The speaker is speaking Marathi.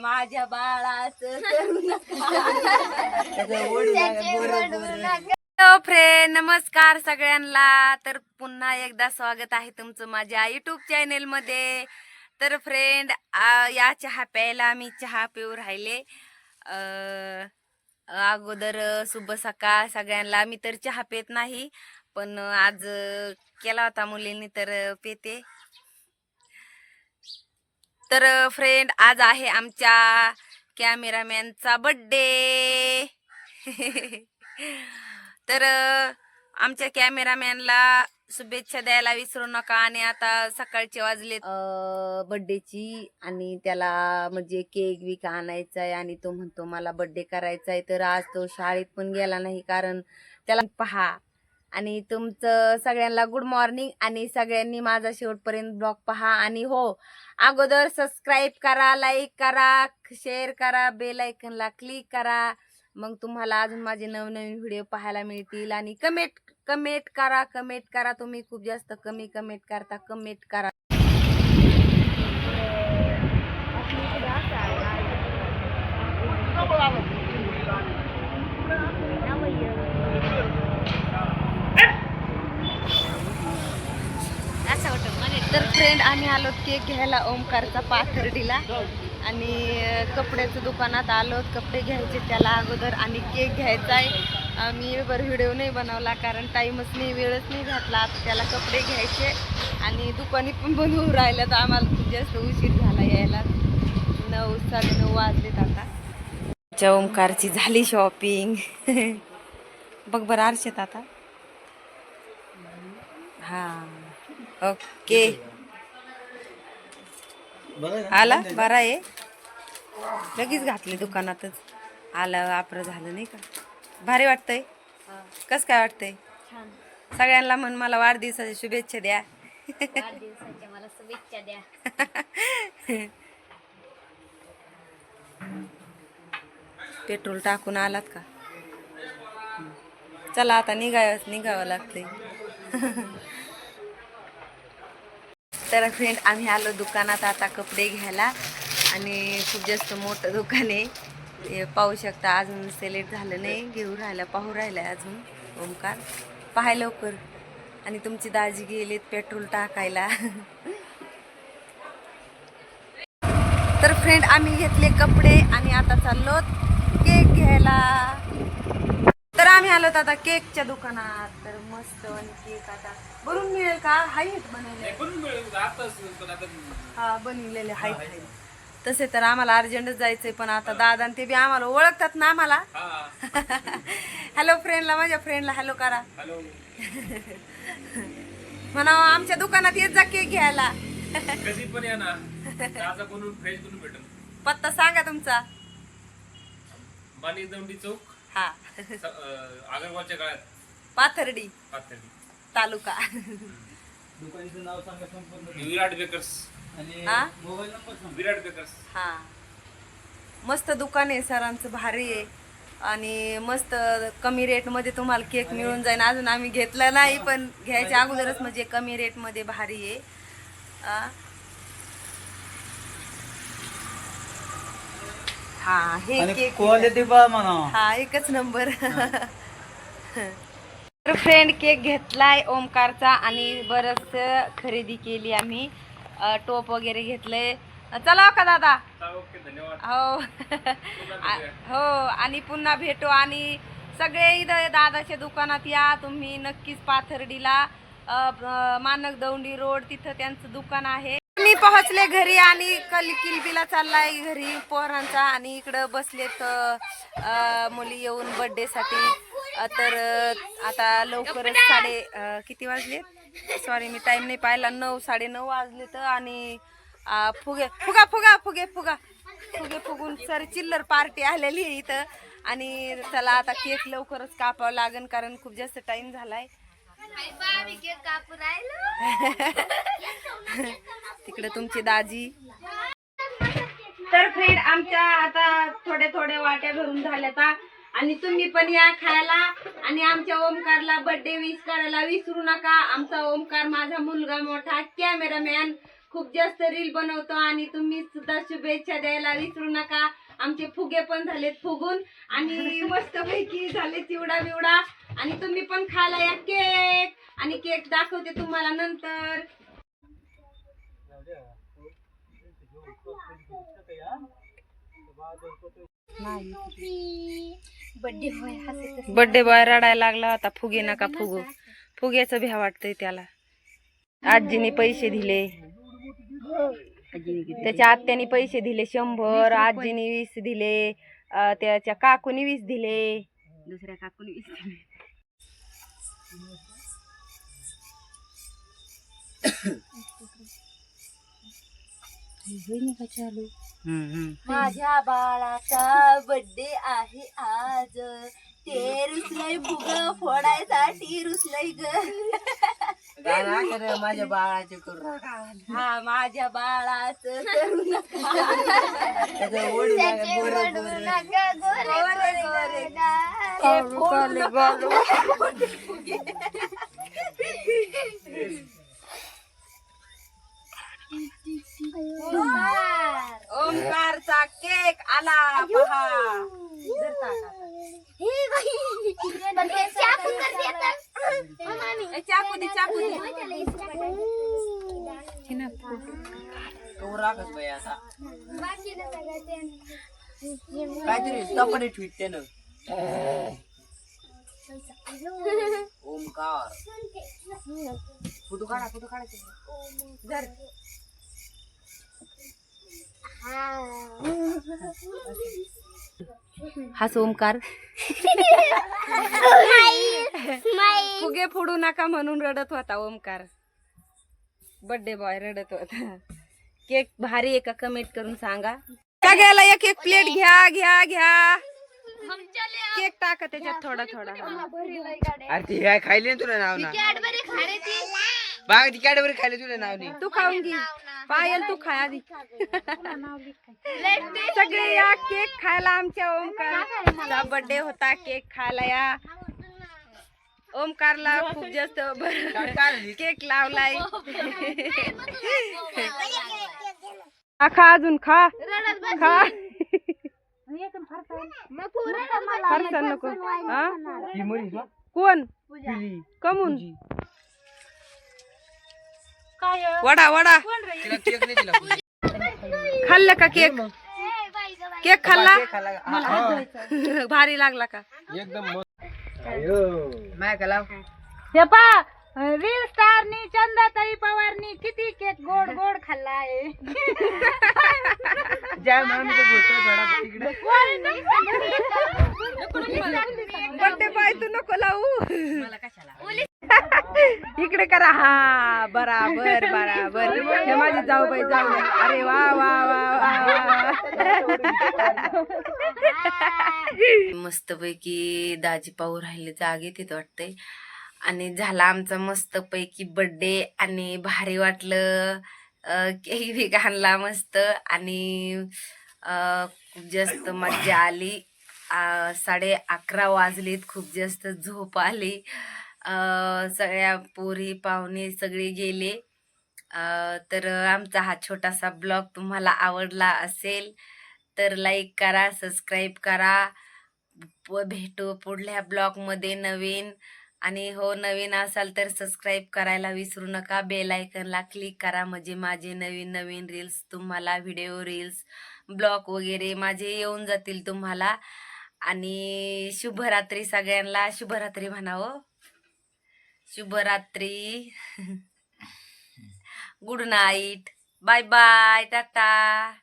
माझ्या बाळा हॅलो फ्रेंड नमस्कार सगळ्यांना. तर पुन्हा एकदा स्वागत आहे तुमचं माझ्या युट्यूब चॅनेल मध्ये. तर फ्रेंड या चहा प्यायला मी चहा पिऊ राहिले. अगोदर सुब शुभ सकाळ सगळ्यांना. मी तर चहा पेत नाही पण आज केला होता मुलींनी तर पेते. तर फ्रेंड आज आहे आमच्या कॅमेरामॅनचा बड्डे तर आमच्या कॅमेरामॅनला शुभेच्छा द्यायला विसरू नका आणि आता सकाळचे वाजले बड्डेची आणि त्याला म्हणजे केक विक आणायचा आहे आणि तो म्हणतो मला बड्डे करायचा आहे तर आज तो शाळेत पण गेला नाही कारण त्याला पहा आणि तुमचं सगळ्यांना गुड मॉर्निंग आणि सगळ्यांनी माझा शेवटपर्यंत ब्लॉग पहा. आणि हो अगोदर सबस्क्राईब करा लाईक करा शेअर करा बेल आयकनला क्लिक करा. मग तुम्हाला अजून माझे नवनवीन व्हिडिओ पाहायला मिळतील. आणि कमेंट कमेंट करा कमेंट करा. तुम्ही खूप जास्त कमी कमेंट करता कमेंट करा तर फ्रेंड आम्ही आलो केक घ्यायला ओमकारचा पाथर्डीला. आणि कपड्याचं दुकानात आलो. कपडे घ्यायचे त्याला अगोदर आणि केक घ्यायचा आहे. आम्ही वर व्हिडिओ नाही बनवला कारण टाईमच नाही वेळच नाही घातला आता त्याला कपडे घ्यायचे आणि दुकानी पण बनवून राहिल्या तर आम्हाला खूप जास्त उशीर झाला यायला. नऊ साडे नऊ वाजलेत आता. आमच्या ओमकारची झाली शॉपिंग. बघ बरं आरशेत आता. हा. ओके. आला? बरा आहे. लगेच घातले दुकानातच. आलं वापर झालं नाही का? भारी वाटतंय. कस काय वाटतंय? छान. सगळ्यांना म्हण मला वाढदिवसाच्या शुभेच्छा द्या. मला शुभेच्छा द्या. पेट्रोल टाकून आलात का? चला आता निघावं निघावं लागतंय. तर फ्रेंड आम्ही आलो दुकानात आता कपडे घ्यायला. आणि खूप जास्त मोठं दुकान आहे. पाहू शकता अजून सिलेक्ट झालं नाही. घेऊ राहिला पाहू राहिला अजून. ओमकार पाहाय लवकर. आणि तुमची दाजी गेलीत पेट्रोल टाकायला. तर फ्रेंड आम्ही घेतले कपडे आणि आता चाललो केक घ्यायला. आम्ही आलो आता केकच्या दुकानात. तर मस्त केक आता बनवून मिळेल का? हाईट बनवले. हा बनवलेले हाईट तसे तर आम्हाला अर्जंटच जायचंय पण आता दादा आणि ते बी आम्हाला ओळखतात ना आम्हाला. हॅलो फ्रेंडला माझ्या फ्रेंडला हॅलो करा. म्हणा आमच्या दुकानात येत जा केक घ्यायला. कधी पण या ना. ताजा बनवून फ्रेश बनवून भेटेल? पत्ता सांगा तुमचा. दौंडी चौक. हा. स- अं, अगरवालच्या काळात? पाथर्डी. पाथर्डी. तालुका. विराट बेकर्स. हा? विराट बेकर्स. हा. मस्त दुकान आहे सरांचं भारी आहे. आणि मस्त कमी रेटमध्ये तुम्हाला केक मिळून जाईल अजून आम्ही घेतला नाही पण घ्यायच्या अगोदरच म्हणजे कमी रेटमध्ये भारी आहे. आ. हा हे आणि केक क्वालिटी पहा म्हणा. हा एकच नंबर. तर फ्रेंड केक घेतलाय ओमकारचा आणि बरंच खरेदी केली आम्ही. अ, टोप वगैरे घेतले चला का दादा? ओके धन्यवाद. हो. आ- हो आणि पुन्हा भेटू आणि सगळे इथं दादाच्या दुकानात या. तुम्ही नक्कीच पाथर्डीला अ, अ, मानक दौंडी रोड तिथं त्यांचं दुकान आहे. मी पोहोचले घरी आणि कल किलबिला चाललाय घरी. पोरांचा आणि इकडं बसलेत मुली येऊन बर्थडे साठी. तर आता लवकरच साडे किती वाजले? सॉरी मी टाइम नाही पाहिला. नऊ साडे नऊ वाजले तर आणि फुगे फुगा फुगा फुगे फुगा. फुगे फुगून सर चिल्लर पार्टी आलेली आहे इथं. आणि त्याला आता केक लवकरच कापावं लागेल कारण खूप जास्त टाइम झालाय. तिकडे तुमची दाजी. तर फ्रेंड आमच्या आता थोड्या थोड्या वाट्या भरून झाल्या आता आणि तुम्ही पण या खायला. आणि आमच्या ओमकारला बर्थडे विश करायला विसरू नका. आमचा ओमकार माझा मुलगा मोठा कॅमेरामॅन खूप जास्त रील बनवतो आणि तुम्ही सुद्धा शुभेच्छा द्यायला विसरू नका. आमचे फुगे पण झालेत फुगून आणि मस्त पैकी झाले चिवडा बिवडा. आणि तुम्ही पण खाला या केक. आणि केक दाखवते तुम्हाला नंतर. बड्डे बॉय रडायला लागला होता. फुगे नका फुगू. फुग्याचं भ्या वाटतंय त्याला. आजीने पैसे दिले. त्याच्या आत्याने पैसे दिले शंभर आजीने वीस दिले त्याच्या काकूने वीस दिले. दुसऱ्या काकूने वीस दिले. माझ्या बाळाचा बर्थडे आहे आज. ते रुसलय बुग फोडायसाठी रुसलय ग. माझ्या बाळाचे करू. हा माझ्या बाळाच करू नका. त्याचं ओढू नका, गोरं गोरं. गोरे गोरे गा. ओमकारचा केक आला पहा चाकू दे चाकू दे तो राखच बाई आता काहीतरी तपडे ट्विट त्यानं ओमकार फोटो काढा फोटो काढा हा ओमकार फुगे फोडू नका म्हणून रडत होता ओमकार बर्थडे बॉय रडत होता. केक भारी आहे का कमेंट करून सांगा. सगळ्याला एक एक प्लेट घ्या घ्या घ्या. केक टाका त्याच्यात थोडा थोडा. अरे ती खायली ना तुला नाव ना? बाग ती कॅडबरी खायली तुला नाव नाही तू खाऊन घे. पायल तू खाय आधी. सगळे या केक खायला आमच्या ओमकारचा बर्थडे होता केक खायला या. ओमकारला खूप जास्त केक लावलाय. खा अजून खा. खा. नको. हा? कोण. कमून. वडा वडा. तिला केक नाही दिला कोणी. खाल्लं का केक केक खाल्ला? केक खाल्ला का? हा, हा. भारी लागला का? माय का लाव? हे पा रील स्टारनी चंदाताई पवारनी किती केक गोड गोड खाल्लाय जय मामी बोलतोय थोडा तिकडे. बर्थडे पाय तू नको लावू. इकडे करा. हा बराबर बराबर. हे माझी जाऊ बाई जाऊ अरे वा वा वा वा. मस्तपैकी दाजी पाहू राहिले जागे तिथे वाटतंय. आणि झाला आमचा मस्तपैकी बर्थडे आणि भारी वाटलं. केक बी आणला मस्त. आणि खूप जास्त मज्जा आली. साडे अकरा वाजलीत खूप जास्त झोप आली. सगळ्या पोरी पाहुणे सगळे गेले. तर आमचा हा छोटासा ब्लॉग तुम्हाला आवडला असेल तर लाईक करा सबस्क्राईब करा. भेटू पुढल्या ब्लॉगमध्ये नवीन. आणि हो नवीन असाल तर सबस्क्राईब करायला विसरू नका. बेल आयकनला क्लिक करा. म्हणजे माझे नवीन नवीन रील्स तुम्हाला व्हिडिओ रील्स ब्लॉग वगैरे माझे येऊन जातील तुम्हाला. आणि शुभरात्री सगळ्यांना. शुभरात्री म्हणावं हो. शुभरात्री. Good night bye bye tata.